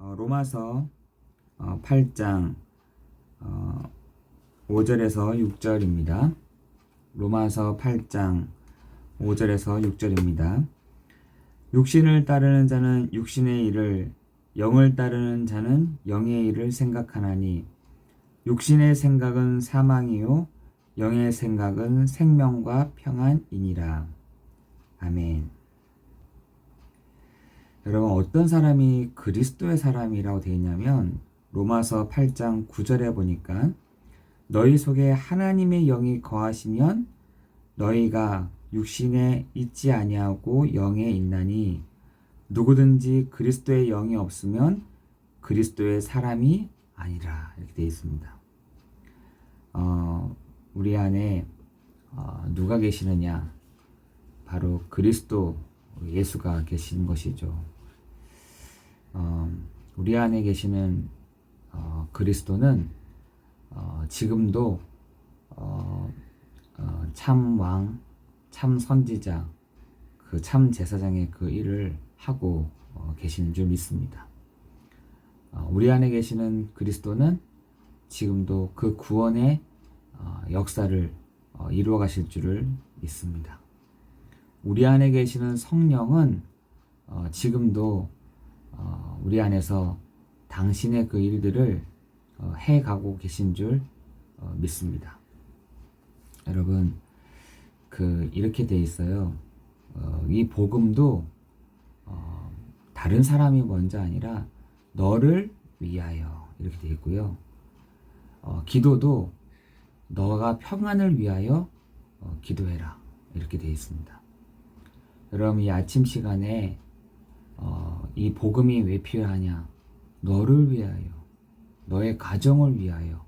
어, 로마서 어, 8장 어, 5절에서 6절입니다. 로마서 8장 5절에서 6절입니다. 육신을 따르는 자는 육신의 일을 영을 따르는 자는 영의 일을 생각하나니 육신의 생각은 사망이요 영의 생각은 생명과 평안이니라. 아멘. 여러분 어떤 사람이 그리스도의 사람이라고 되어 있냐면 로마서 8장 9절에 보니까 너희 속에 하나님의 영이 거하시면 너희가 육신에 있지 아니하고 영에 있나니 누구든지 그리스도의 영이 없으면 그리스도의 사람이 아니라 이렇게 되어 있습니다. 어, 우리 안에 어, 누가 계시느냐? 바로 그리스도 예수가 계신 것이죠. 어, 우리 안에 계시는 어, 그리스도는 어, 지금도 어, 어, 참 왕, 참 선지자, 그 참 제사장의 그 일을 하고 어, 계시는 줄 믿습니다. 어, 우리 안에 계시는 그리스도는 지금도 그 구원의 어, 역사를 어, 이루어 가실 줄을 믿습니다. 우리 안에 계시는 성령은 어, 지금도 어, 우리 안에서 당신의 그 일들을 어, 해 가고 계신 줄 어, 믿습니다. 여러분, 그 이렇게 돼 있어요. 어, 이 복음도 어, 다른 사람이 먼저 아니라 너를 위하여 이렇게 돼 있고요. 어, 기도도 너가 평안을 위하여 어, 기도해라 이렇게 돼 있습니다. 여러분 이 아침 시간에 어, 이 복음이 왜 필요하냐? 너를 위하여, 너의 가정을 위하여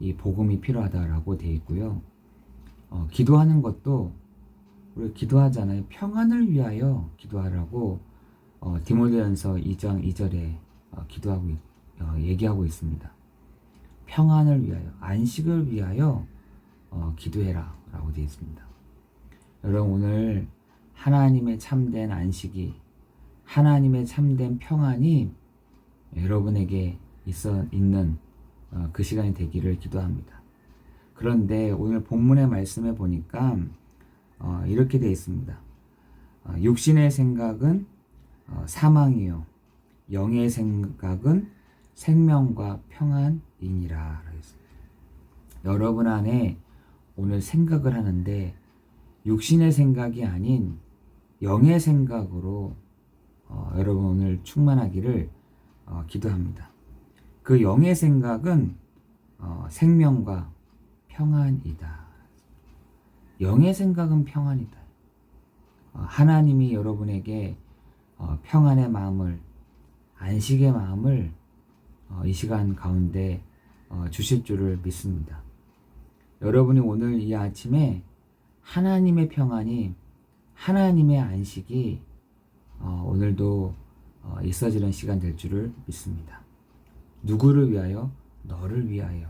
이 복음이 필요하다라고 돼 있고요. 어, 기도하는 것도 우리 기도하잖아요. 평안을 위하여 기도하라고 어, 디모데전서 2장 2절에 어, 기도하고 있, 어, 얘기하고 있습니다. 평안을 위하여, 안식을 위하여 어, 기도해라라고 되어 있습니다. 여러분 오늘 하나님의 참된 안식이 하나님의 참된 평안이 여러분에게 있어 있는 어, 그 시간이 되기를 기도합니다. 그런데 오늘 본문의 말씀에 보니까 어, 이렇게 되어 있습니다. 어, 육신의 생각은 어, 사망이요, 영의 생각은 생명과 평안이니라. 여러분 안에 오늘 생각을 하는데 육신의 생각이 아닌 영의 생각으로 어, 여러분 오늘 충만하기를 어, 기도합니다. 그 영의 생각은 어, 생명과 평안이다. 영의 생각은 평안이다. 어, 하나님이 여러분에게 어, 평안의 마음을 안식의 마음을 어, 이 시간 가운데 어, 주실 줄을 믿습니다. 여러분이 오늘 이 아침에 하나님의 평안이 하나님의 안식이 어, 오늘도 어, 있어지는 시간 될 줄을 믿습니다. 누구를 위하여? 너를 위하여.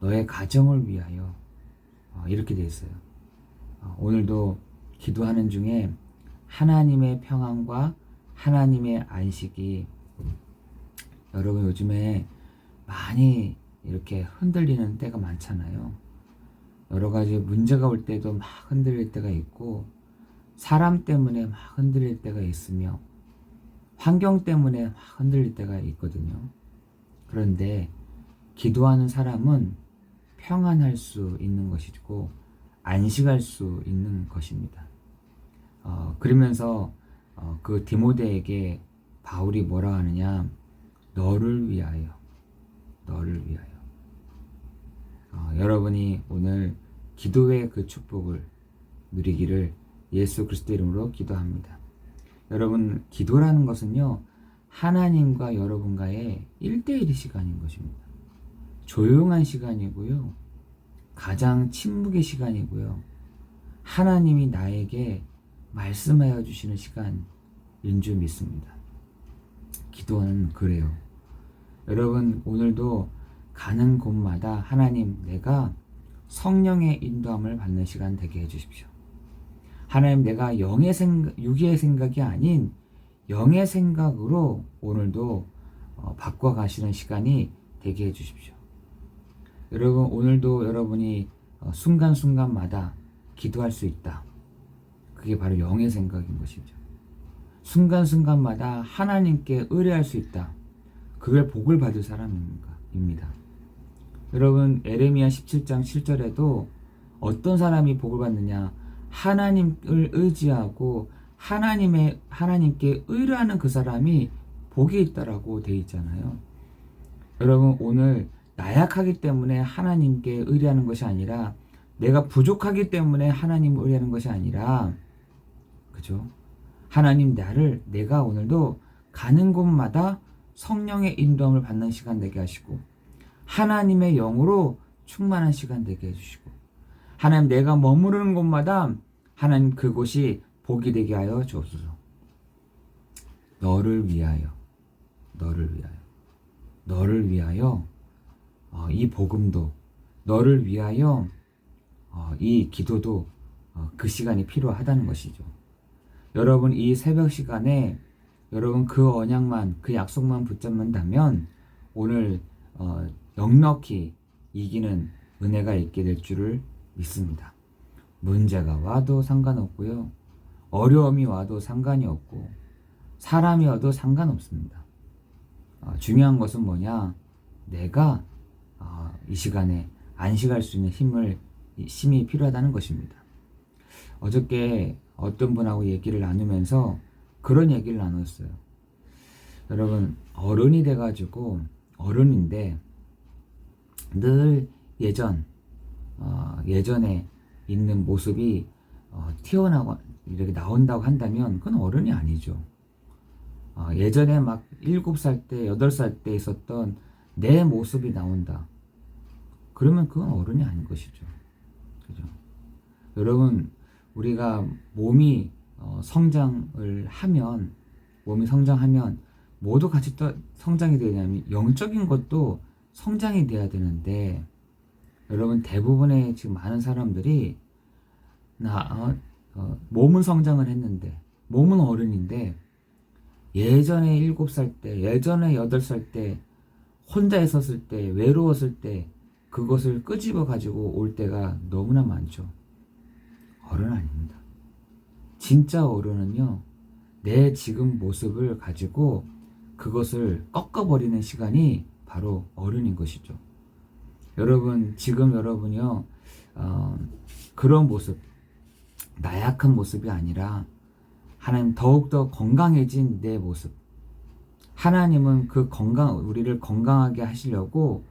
너의 가정을 위하여. 어, 이렇게 되어 있어요. 어, 오늘도 기도하는 중에 하나님의 평안과 하나님의 안식이 여러분 요즘에 많이 이렇게 흔들리는 때가 많잖아요. 여러 가지 문제가 올 때도 막 흔들릴 때가 있고 사람 때문에 막 흔들릴 때가 있으며 환경 때문에 막 흔들릴 때가 있거든요. 그런데 기도하는 사람은 평안할 수 있는 것이고 안식할 수 있는 것입니다. 어, 그러면서 어, 그 디모데에게 바울이 뭐라 하느냐 너를 위하여 너를 위하여 어, 여러분이 오늘 기도의 그 축복을 누리기를 예수 그리스도 이름으로 기도합니다. 여러분 기도라는 것은요 하나님과 여러분과의 1대1 시간인 것입니다. 조용한 시간이고요. 가장 침묵의 시간이고요. 하나님이 나에게 말씀하여 주시는 시간인 줄 믿습니다. 기도는 그래요. 여러분 오늘도 가는 곳마다 하나님 내가 성령의 인도함을 받는 시간 되게 해주십시오. 하나님 내가 영의 생각, 육의 생각이 아닌 영의 생각으로 오늘도 어, 바꿔 가시는 시간이 되게 해 주십시오. 여러분 오늘도 여러분이 어, 순간순간마다 기도할 수 있다. 그게 바로 영의 생각인 것이죠. 순간순간마다 하나님께 의뢰할 수 있다. 그걸 복을 받을 사람입니다. 여러분 에레미야 17장 7절에도 어떤 사람이 복을 받느냐 하나님을 의지하고 하나님의 하나님께 의뢰하는 그 사람이 복이 있다라고 돼 있잖아요. 여러분 오늘 나약하기 때문에 하나님께 의뢰하는 것이 아니라 내가 부족하기 때문에 하나님을 의뢰하는 것이 아니라 그죠? 하나님 나를 내가 오늘도 가는 곳마다 성령의 인도함을 받는 시간 되게 하시고 하나님의 영으로 충만한 시간 되게 해주시고 하나님 내가 머무르는 곳마다 하나님 그곳이 복이 되게 하여 주옵소서. 너를 위하여, 너를 위하여, 너를 위하여 어, 이 복음도 너를 위하여 어, 이 기도도 어, 그 시간이 필요하다는 것이죠. 여러분 이 새벽 시간에 여러분 그 언약만 그 약속만 붙잡는다면 오늘 어, 넉넉히 이기는 은혜가 있게 될 줄을 믿습니다. 문제가 와도 상관없고요. 어려움이 와도 상관이 없고 사람이 와도 상관없습니다. 어, 중요한 것은 뭐냐? 내가 어, 이 시간에 안식할 수 있는 힘을 힘이 필요하다는 것입니다. 어저께 어떤 분하고 얘기를 나누면서 그런 얘기를 나눴어요. 여러분 어른이 돼가지고 어른인데 늘 예전 어, 예전에 있는 모습이 어, 튀어나와 이렇게 나온다고 한다면 그건 어른이 아니죠. 어, 예전에 막 7살 때, 8살 때 있었던 내 모습이 나온다. 그러면 그건 어른이 아닌 것이죠. 그죠? 여러분, 우리가 몸이 어, 성장을 하면, 몸이 성장하면 모두 같이 또 성장이 되냐면 영적인 것도 성장이 돼야 되는데, 여러분 대부분의 지금 많은 사람들이 나 어, 어, 몸은 성장을 했는데 몸은 어른인데 예전에 일곱 살 때, 예전에 여덟 살때 혼자 있었을 때, 외로웠을 때 그것을 끄집어 가지고 올 때가 너무나 많죠. 어른 아닙니다. 진짜 어른은요, 내 지금 모습을 가지고 그것을 꺾어버리는 시간이 바로 어른인 것이죠. 여러분, 지금 여러분이요, 어, 그런 모습, 나약한 모습이 아니라 하나님 더욱더 건강해진 내 모습. 하나님은 그 건강, 우리를 건강하게 하시려고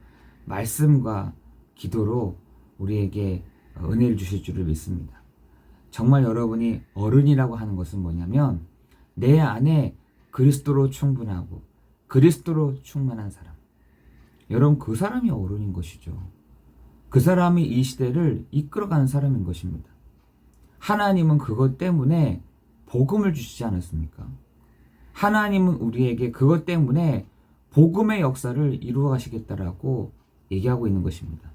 말씀과 기도로 우리에게 은혜를 주실 줄을 믿습니다. 정말 여러분이 어른이라고 하는 것은 뭐냐면 내 안에 그리스도로 충분하고 그리스도로 충만한 사람. 여러분 그 사람이 어른인 것이죠. 그 사람이 이 시대를 이끌어가는 사람인 것입니다. 하나님은 그것 때문에 복음을 주시지 않았습니까? 하나님은 우리에게 그것 때문에 복음의 역사를 이루어 가시겠다라고 얘기하고 있는 것입니다.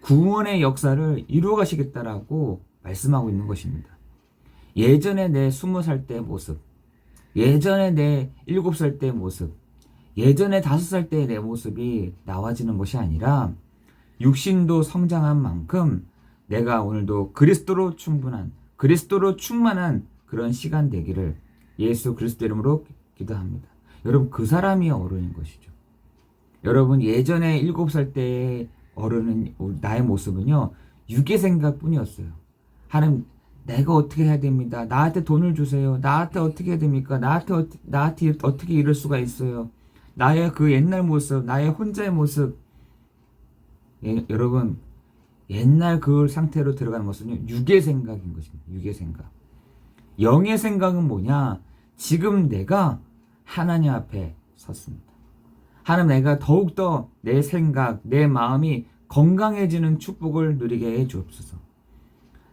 구원의 역사를 이루어 가시겠다라고 말씀하고 있는 것입니다. 예전에 내 스무 살 때 모습, 예전에 내 일곱 살 때 모습, 예전에 다섯 살 때의 내 모습이 나와지는 것이 아니라 육신도 성장한 만큼 내가 오늘도 그리스도로 충분한 그리스도로 충만한 그런 시간 되기를 예수 그리스도 이름으로 기도합니다. 여러분 그 사람이 어른인 것이죠. 여러분 예전에 일곱 살 때의 어른은 나의 모습은요 육의 생각뿐이었어요. 하나님 내가 어떻게 해야 됩니다. 나한테 돈을 주세요. 나한테 어떻게 해야 됩니까? 나한테 어, 나한테 어떻게 이럴 수가 있어요. 나의 그 옛날 모습, 나의 혼자의 모습. 예, 여러분 옛날 그 상태로 들어가는 것은 육의 생각인 것입니다. 육의 생각. 영의 생각은 뭐냐? 지금 내가 하나님 앞에 섰습니다. 하나님 내가 더욱더 내 생각, 내 마음이 건강해지는 축복을 누리게 해 주옵소서.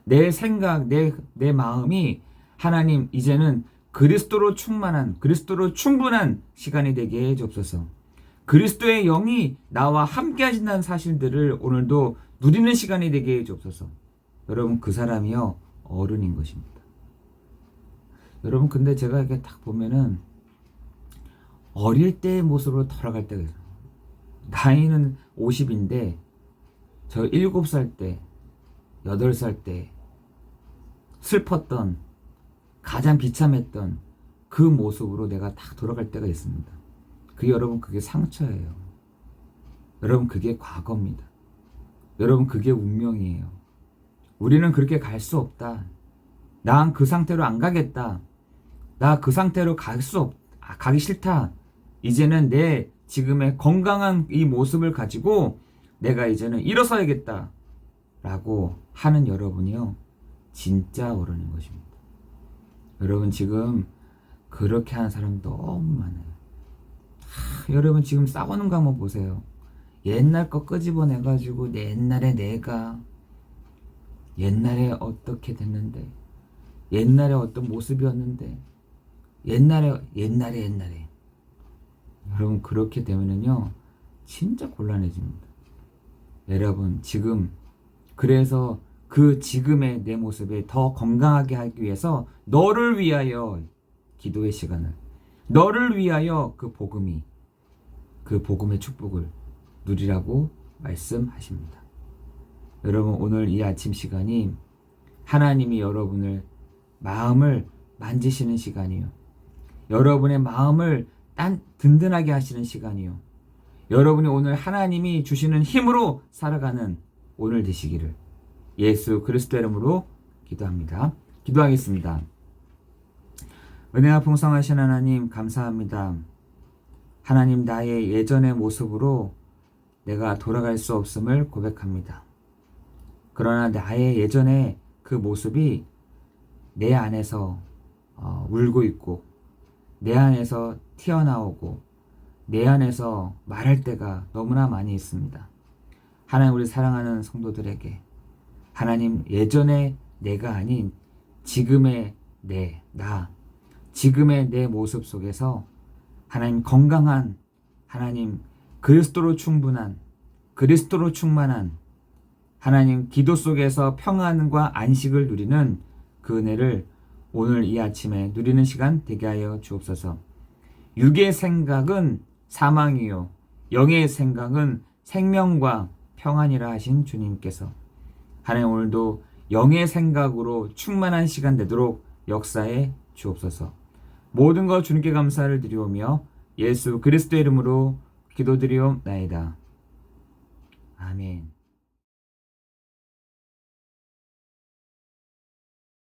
내 생각, 내, 내 마음이 하나님 이제는 그리스도로 충만한, 그리스도로 충분한 시간이 되게 해 주옵소서. 그리스도의 영이 나와 함께 하신다는 사실들을 오늘도 누리는 시간이 되게 해 주옵소서. 여러분 그 사람이요 어른인 것입니다. 여러분 근데 제가 이렇게 딱 보면은 어릴 때의 모습으로 돌아갈 때가 있어요. 나이는 50인데 저 7살 때, 8살 때 슬펐던 가장 비참했던 그 모습으로 내가 딱 돌아갈 때가 있습니다. 그 여러분 그게 상처예요. 여러분 그게 과거입니다. 여러분 그게 운명이에요. 우리는 그렇게 갈 수 없다. 난 그 상태로 안 가겠다. 나 그 상태로 갈 수 없, 아, 가기 싫다. 이제는 내 지금의 건강한 이 모습을 가지고 내가 이제는 일어서야겠다. 라고 하는 여러분이요. 진짜 어른인 것입니다. 여러분 지금 그렇게 하는 사람 너무 많아요. 하, 여러분 지금 싸우는 거 한번 보세요. 옛날 거 끄집어내가지고 내 옛날에 내가 옛날에 어떻게 됐는데 옛날에 어떤 모습이었는데 옛날에 옛날에 옛날에 여러분 그렇게 되면은요 진짜 곤란해집니다. 여러분 지금 그래서 그 지금의 내 모습을 더 건강하게 하기 위해서 너를 위하여 기도의 시간을 너를 위하여 그 복음이 그 복음의 축복을 누리라고 말씀하십니다. 여러분 오늘 이 아침 시간이 하나님이 여러분을 마음을 만지시는 시간이요. 여러분의 마음을 딴 든든하게 하시는 시간이요. 여러분이 오늘 하나님이 주시는 힘으로 살아가는 오늘 되시기를 예수 그리스도 이름으로 기도합니다. 기도하겠습니다. 은혜가 풍성하신 하나님 감사합니다. 하나님 나의 예전의 모습으로 내가 돌아갈 수 없음을 고백합니다. 그러나 나의 예전의 그 모습이 내 안에서 어, 울고 있고 내 안에서 튀어나오고 내 안에서 말할 때가 너무나 많이 있습니다. 하나님 우리 사랑하는 성도들에게 하나님 예전의 내가 아닌 지금의 내, 나, 지금의 내 모습 속에서 하나님 건강한 하나님 그리스도로 충분한 그리스도로 충만한 하나님 기도 속에서 평안과 안식을 누리는 그 은혜를 오늘 이 아침에 누리는 시간 되게 하여 주옵소서. 육의 생각은 사망이요 영의 생각은 생명과 평안이라 하신 주님께서 하나님 오늘도 영의 생각으로 충만한 시간 되도록 역사에 주옵소서. 모든 것 주님께 감사를 드리오며 예수 그리스도 이름으로 기도드리옵나이다. 아멘.